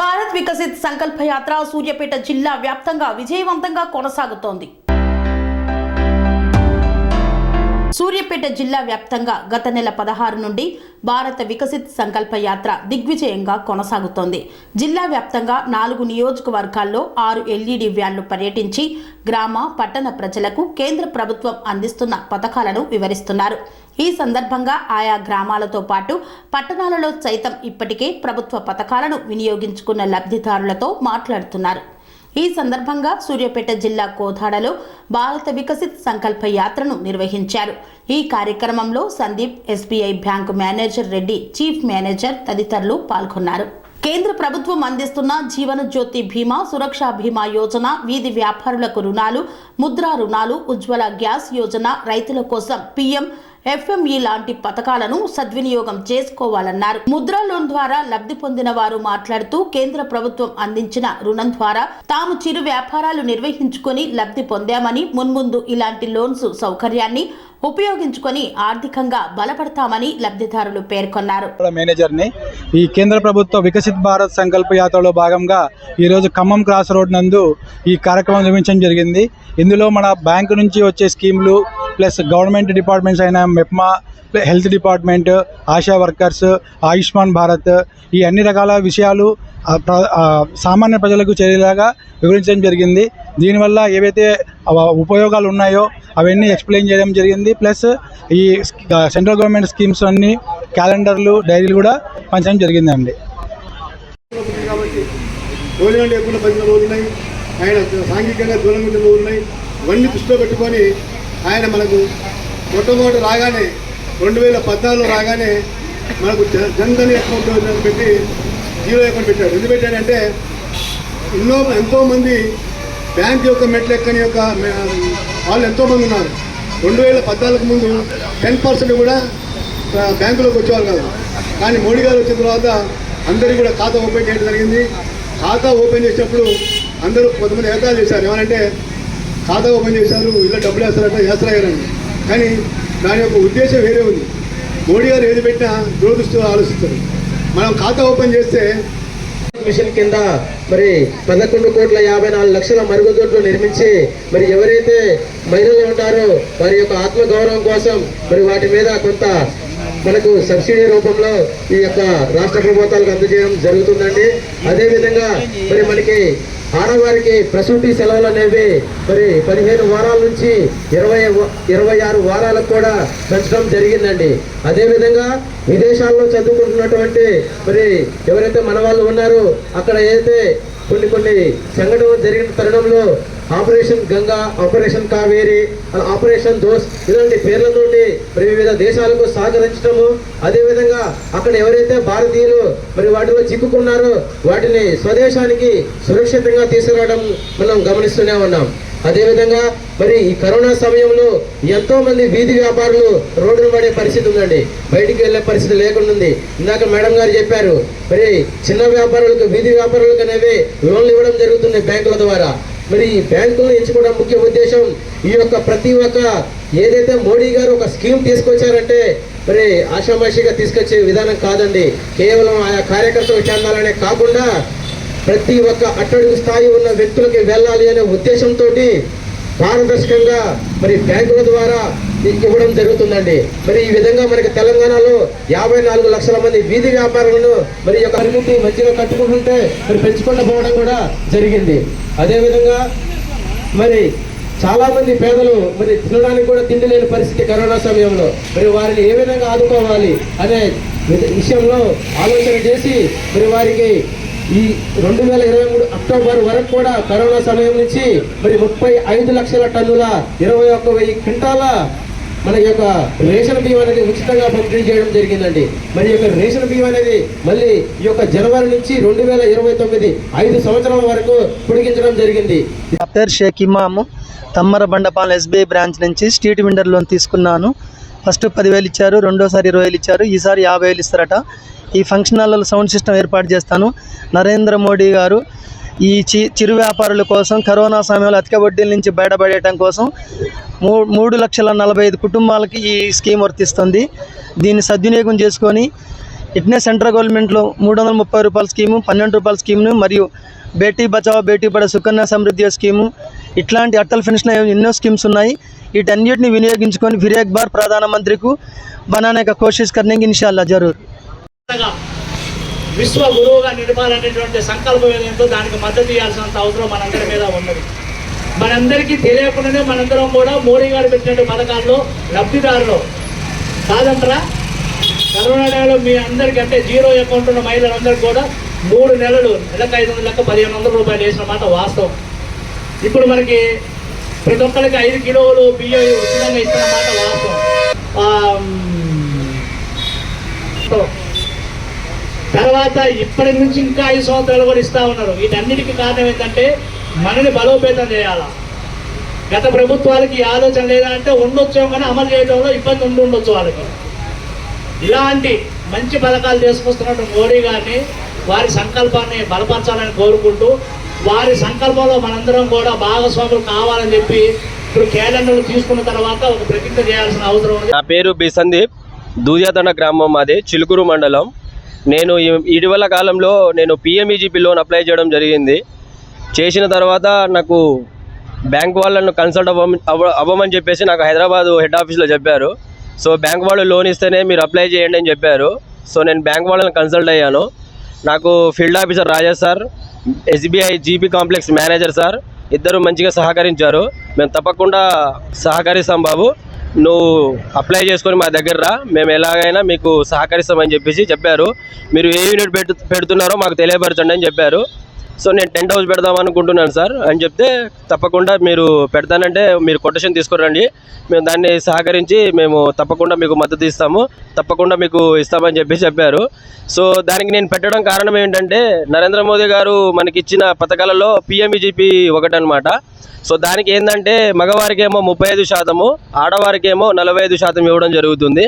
భారత్ వికసిత్ సంకల్ప యాత్ర సూర్యాపేట జిల్లా వ్యాప్తంగా విజయవంతంగా కొనసాగుతోంది. సూర్యాపేట జిల్లా వ్యాప్తంగా గత నెల పదహారు నుండి భారత వికసిత్ సంకల్ప యాత్ర దిగ్విజయంగా కొనసాగుతోంది. జిల్లా వ్యాప్తంగా నాలుగు నియోజకవర్గాల్లో ఆరు ఎల్ఈడి వ్యాన్లు పర్యటించి గ్రామ పట్టణ ప్రజలకు కేంద్ర ప్రభుత్వం అందిస్తున్న పథకాలను వివరిస్తున్నారు. ఈ సందర్భంగా ఆయా గ్రామాలతో పాటు పట్టణాలలో సైతం ఇప్పటికే ప్రభుత్వ పథకాలను వినియోగించుకున్న లబ్ధిదారులతో మాట్లాడుతున్నారు. ఈ సందర్భంగా సూర్యాపేట జిల్లా కోదాడలో భారత వికసిత్ సంకల్ప యాత్రను నిర్వహించారు. ఈ కార్యక్రమంలో Sandeep SBI bank manager Reddy chief manager తదితరులు పాల్గొన్నారు. కేంద్ర ప్రభుత్వం అందిస్తున్న జీవనజ్యోతి భీమా బీమా సురక్ష బీమా యోజన వీధి వ్యాపారులకు రుణాలు ముద్రా రుణాలు ఉజ్వల గ్యాస్ యోజన రైతుల కోసం పీఎం ఎఫ్ఎంఈ లాంటి పథకాలను సద్వినియోగం చేసుకోవాలన్నారు. ముద్రా లోన్ ద్వారా లబ్ధి పొందిన వారు మాట్లాడుతూ కేంద్ర ప్రభుత్వం అందించిన రుణం ద్వారా తాము చిరు వ్యాపారాలు నిర్వహించుకొని లబ్ధి పొందామని మున్ముందు ఇలాంటి లోన్స్ సౌకర్యాన్ని ఉపయోగించుకొని ఆర్థికంగా బలపడతామని లబ్ధిదారులు పేర్కొన్నారు. మేనేజర్ని ఈ కేంద్ర ప్రభుత్వ వికసిత్ భారత్ సంకల్ప యాత్రలో భాగంగా ఈరోజు ఖమ్మం క్రాస్ రోడ్ నందు ఈ కార్యక్రమం నిర్మించడం జరిగింది. ఇందులో మన బ్యాంకు నుంచి వచ్చే స్కీములు ప్లస్ గవర్నమెంట్ డిపార్ట్మెంట్స్ అయిన MEPMA health department ASHA workers Ayushman Bharat ఈ అన్ని రకాల విషయాలు సామాన్య ప్రజలకు చేరేలాగా వివరించడం జరిగింది. దీనివల్ల ఏవైతే ఉపయోగాలు ఉన్నాయో అవన్నీ ఎక్స్ప్లెయిన్ చేయడం జరిగింది. ప్లస్ ఈ సెంట్రల్ గవర్నమెంట్ స్కీమ్స్ అన్ని క్యాలెండర్లు డైరీలు కూడా పంచడం జరిగిందండి. కాబట్టి లేకుండా పదిహేను రోజులు ఉన్నాయి. ఆయన సాంఘికంగా దూరం రోజులు ఉన్నాయి. ఇవన్నీ దృష్టిలో పెట్టుకొని ఆయన మనకు మొట్టమొదటి రాగానే రెండు వేల పద్నాలుగులో రాగానే మనకు జ- జన్ధన్ అకౌంట్ పెట్టి జీరో అకౌంట్ పెట్టాడు. ఎందుకు పెట్టాడంటే ఎన్నో ఎంతోమంది బ్యాంక్ యొక్క మెట్లెక్కని యొక్క వాళ్ళు ఎంతోమంది ఉన్నారు. రెండు వేల పద్నాలుగు ముందు టెన్ పర్సెంట్ కూడా బ్యాంకులోకి వచ్చేవారు కాదు. కానీ మోడీ గారు వచ్చిన తర్వాత అందరికీ కూడా ఖాతా ఓపెన్ చేయడం జరిగింది. ఖాతా ఓపెన్ చేసినప్పుడు అందరూ కొంతమంది ఏతాలు చేశారు. ఏమనంటే ఖాతా ఓపెన్ చేశారు ఇలా డబ్బులు వేస్తారంటే వేస్తారని కానీ దాని యొక్క ఉద్దేశం వేరే ఉంది. మోడీ గారు ఏది పెట్టినా దురదృష్టితో ఆలోచిస్తారు. మనం ఖాతా ఓపెన్ చేస్తే మిషన్ కింద మరి పదకొండు కోట్ల యాభై నాలుగు లక్షల మరుగుదొడ్లు నిర్మించి మరి ఎవరైతే మహిళలు ఉంటారో వారి యొక్క ఆత్మగౌరవం కోసం మరి వాటి మీద కొంత మనకు సబ్సిడీ రూపంలో ఈ యొక్క రాష్ట్ర ప్రభుత్వాలకు అందజేయడం జరుగుతుందండి. అదేవిధంగా మరి మనకి ఆడవారికి ప్రసూతి సెలవులు అనేవి మరి పదిహేను వారాల నుంచి ఇరవై ఇరవై ఆరు వారాలకు కూడా పెంచడం జరిగిందండి. అదేవిధంగా విదేశాల్లో చదువుకుంటున్నటువంటి మరి ఎవరైతే మన వాళ్ళు ఉన్నారో అక్కడ ఏదైతే కొన్ని కొన్ని సంఘటనలు జరిగిన తరుణంలో operation Ganga operation Kaveri operation Dost ఇలాంటి పేర్లతోటి మరి వివిధ దేశాలకు సహకరించడము అదేవిధంగా అక్కడ ఎవరైతే భారతీయులు మరి వాటిలో చిక్కుకున్నారో వాటిని స్వదేశానికి సురక్షితంగా తీసుకురావడం మనం గమనిస్తూనే ఉన్నాం. అదేవిధంగా మరి ఈ కరోనా సమయంలో ఎంతో మంది వీధి వ్యాపారులు రోడ్డును పడే పరిస్థితి ఉందండి. బయటికి వెళ్ళే పరిస్థితి లేకుండా ఉంది. ఇందాక మేడం గారు చెప్పారు మరి చిన్న వ్యాపారులకు వీధి వ్యాపారులకు అనేవి లోన్లు ఇవ్వడం జరుగుతుంది బ్యాంకుల ద్వారా. మరి ఈ బ్యాంకులను ఎంచుకోవడం ముఖ్య ఉద్దేశం ఈ యొక్క ప్రతి ఒక్క ఏదైతే మోడీ గారు ఒక స్కీమ్ తీసుకొచ్చారంటే మరి ఆషామాషిగా తీసుకొచ్చే విధానం కాదండి. కేవలం ఆయా కార్యకర్తలకు చెందాలనే కాకుండా ప్రతి ఒక్క అట్టడుగు స్థాయి ఉన్న వ్యక్తులకి వెళ్ళాలి అనే ఉద్దేశంతో పారదర్శకంగా మరి బ్యాంకుల ద్వారా ఇవ్వడం జరుగుతుందండి. మరి ఈ విధంగా మనకి తెలంగాణలో యాభై నాలుగు లక్షల మంది వీధి వ్యాపారులను మరి యొక్క పరిమితి మంచిగా కట్టుకుంటుంటే మరి పెంచుకుంటూ పోవడం కూడా జరిగింది. అదేవిధంగా మరి చాలామంది పేదలు మరి తినడానికి కూడా తిండి లేని పరిస్థితి కరోనా సమయంలో మరి వారిని ఏ విధంగా ఆదుకోవాలి అనే విషయంలో ఆలోచన చేసి మరి వారికి ఈ రెండు వేల ఇరవై మూడు అక్టోబర్ వరకు కూడా కరోనా సమయం నుంచి మరి ముప్పై ఐదు లక్షల టన్నుల ఇరవై ఒక్క వెయ్యి క్వింటాల మన యొక్క రేషన్ బియ్యం అనేది ఉచితంగా పంపిణీ చేయడం జరిగిందండి. మరి యొక్క రేషన్ బియ్యం అనేది మళ్ళీ ఈ యొక్క జనవరి నుంచి రెండు వేల ఇరవై తొమ్మిది ఐదు సంవత్సరాల వరకు పొడిగించడం జరిగింది. పేరు షేక్ ఇమాము తమ్మర బండపాలెం ఎస్బీఐ బ్రాంచ్ నుంచి స్ట్రీట్ విండర్ లోన్ తీసుకున్నాను. ఫస్ట్ పదివేలు ఇచ్చారు రెండోసారి ఇరవై వేలు ఇచ్చారు ఈసారి యాభై వేలు ఇస్తారట. ఈ ఫంక్షన్ హాల్లో సౌండ్ సిస్టమ్ ఏర్పాటు చేస్తాను. నరేంద్ర మోడీ గారు ఈ చి చిరు వ్యాపారుల కోసం కరోనా సమయంలో అధిక వడ్డీల నుంచి బయటపడేయటం కోసం మూడు లక్షల నలభై ఐదు కుటుంబాలకి ఈ స్కీమ్ వర్తిస్తుంది. దీన్ని సద్వినియోగం చేసుకొని ఇట్నే సెంట్రల్ గవర్నమెంట్లో మూడు వందల ముప్పై రూపాయల స్కీము పన్నెండు రూపాయల స్కీమ్ను మరియు బేటీ బచావో బేటీ పడ సుకన్య సమృద్ధి స్కీము ఇట్లాంటి అటల్ పెన్షన్ ఎన్నో స్కీమ్స్ ఉన్నాయి. వీటన్నిటిని వినియోగించుకొని ఫిర్యాక్ బార్ ప్రధానమంత్రికు బనానే కోషిష్ కర్నేంగి ఇన్షాల్లా జరూర్. విశ్వ గురువుగా నిలపాలనేటువంటి సంకల్పం ఏదేంటో దానికి మద్దతు ఇవ్వాల్సినంత అవసరం మనందరి మీద ఉన్నది. మనందరికీ తెలియకుండానే మనందరం కూడా మోడీ గారు పెట్టినటువంటి పథకాల్లో లబ్ధిదారులు కాదంటారా? కరోనా నెలలో మీ అందరికీ అంటే జీరో అకౌంట్ ఉన్న మహిళలందరికీ కూడా మూడు నెలలు నెలకు ఐదు వందల లెక్క పదిహేను వందల రూపాయలు వేసిన మాట వాస్తవం. ఇప్పుడు మనకి ప్రతి ఒక్కరికి ఐదు కిలోలు బియ్యం ఉచితంగా ఇస్తున్న మాట వాస్తవం ఆ, మ్, తర్వాత ఇప్పటి నుంచి ఇంకా ఐదు సంవత్సరాలు కూడా ఇస్తా ఉన్నారు. వీటన్నిటికీ కారణం ఏంటంటే మనని బలోపేతం చేయాలా? గత ప్రభుత్వాలకి ఈ ఆలోచన లేదా అంటే ఉండొచ్చాం కానీ అమలు చేయడంలో ఇబ్బంది ఉండి ఉండొచ్చు వాళ్ళకి. ఇలాంటి మంచి పథకాలు తీసుకొస్తున్నట్టు మోడీ గారిని వారి సంకల్పాన్ని బలపరచాలని కోరుకుంటూ వారి సంకల్పంలో మనందరం కూడా భాగస్వాములు కావాలని చెప్పి ఇప్పుడు క్యాలెండర్లు తీసుకున్న తర్వాత ఒక ప్రతిజ్ఞ చేయాల్సిన అవసరం ఉంది. నా పేరు బి సందీప్. దూజాతండ గ్రామం మాది. చిలుకూరు మండలం. నేను ఇటీవల కాలంలో నేను పిఎంఈజీపీ లోన్ అప్లై చేయడం జరిగింది. చేసిన తర్వాత నాకు బ్యాంక్ వాళ్ళను కన్సల్ట్ అవ్వ- అవ్వమని చెప్పేసి నాకు హైదరాబాద్ హెడ్ ఆఫీస్లో చెప్పారు. సో బ్యాంక్ వాళ్ళు లోన్ ఇస్తేనే మీరు అప్లై చేయండి అని చెప్పారు. సో నేను బ్యాంక్ వాళ్ళని కన్సల్ట్ అయ్యాను. నాకు field officer Raja sir SBI GP complex manager sir ఇద్దరు మంచిగా సహకరించారు. మేము తప్పకుండా సహకరిస్తాం బాబు నువ్వు అప్లై చేసుకొని మా దగ్గర రా. మేము ఎలాగైనా మీకు సహకరిస్తామని చెప్పేసి చెప్పారు. మీరు ఏ యూనిట్ పెట్టు పెడుతున్నారో మాకు తెలియపరచండి అని చెప్పారు. సో నేను టెంట్ హౌస్ పెడదాం అనుకుంటున్నాను సార్ అని చెప్తే తప్పకుండా మీరు పెడతానంటే మీరు కొటేషన్ తీసుకురండి. మేము దాన్ని సహకరించి మేము తప్పకుండా మీకు మద్దతు ఇస్తాము. తప్పకుండా మీకు ఇస్తామని చెప్పి చెప్పారు. సో దానికి నేను పెట్టడం కారణం ఏంటంటే నరేంద్ర మోదీ గారు మనకి ఇచ్చిన పథకాలలో పిఎంఈజీపీ ఒకటనమాట సో దానికి ఏంటంటే మగవారికేమో ముప్పై ఐదు శాతము ఆడవారికేమో నలభై ఐదు శాతం ఇవ్వడం జరుగుతుంది.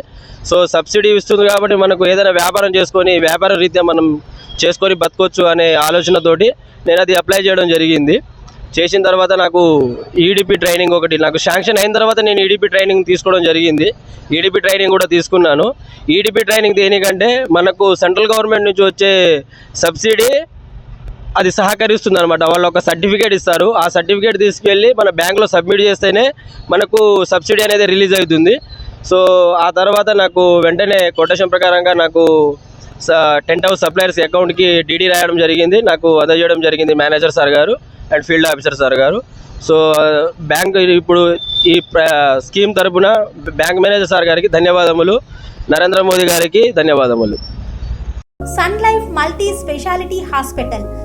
సో సబ్సిడీ ఇస్తుంది కాబట్టి మనకు ఏదైనా వ్యాపారం చేసుకొని వ్యాపార రీత్యా మనం చేసుకొని బతకొచ్చు అనే ఆలోచనతోటి నేను అది అప్లై చేయడం జరిగింది. చేసిన తర్వాత నాకు ఈడిపి ట్రైనింగ్ ఒకటి నాకు శాంక్షన్ అయిన తర్వాత నేను ఈడిపి ట్రైనింగ్ తీసుకోవడం జరిగింది. ఈడిపి ట్రైనింగ్ కూడా తీసుకున్నాను. ఈడిపి ట్రైనింగ్ దేనికంటే మనకు సెంట్రల్ గవర్నమెంట్ నుంచి వచ్చే సబ్సిడీ అది సహకరిస్తుంది అనమాట వాళ్ళు ఒక సర్టిఫికేట్ ఇస్తారు. ఆ సర్టిఫికేట్ తీసుకెళ్ళి మన బ్యాంక్లో సబ్మిట్ చేస్తేనే మనకు సబ్సిడీ అనేది రిలీజ్ అవుతుంది. సో ఆ తర్వాత నాకు వెంటనే కొటేషన్ ప్రకారంగా నాకు టెంట్ హౌస్ సప్లయర్స్ అకౌంట్కి డీడీ రాయడం జరిగింది. నాకు అందజేయడం జరిగింది మేనేజర్ సార్ గారు అండ్ ఫీల్డ్ ఆఫీసర్ సార్ గారు. సో బ్యాంక్ ఇప్పుడు ఈ స్కీమ్ తరపున బ్యాంక్ మేనేజర్ సార్ గారికి ధన్యవాదములు. నరేంద్ర మోదీ గారికి ధన్యవాదములు. Sun life multi speciality hospital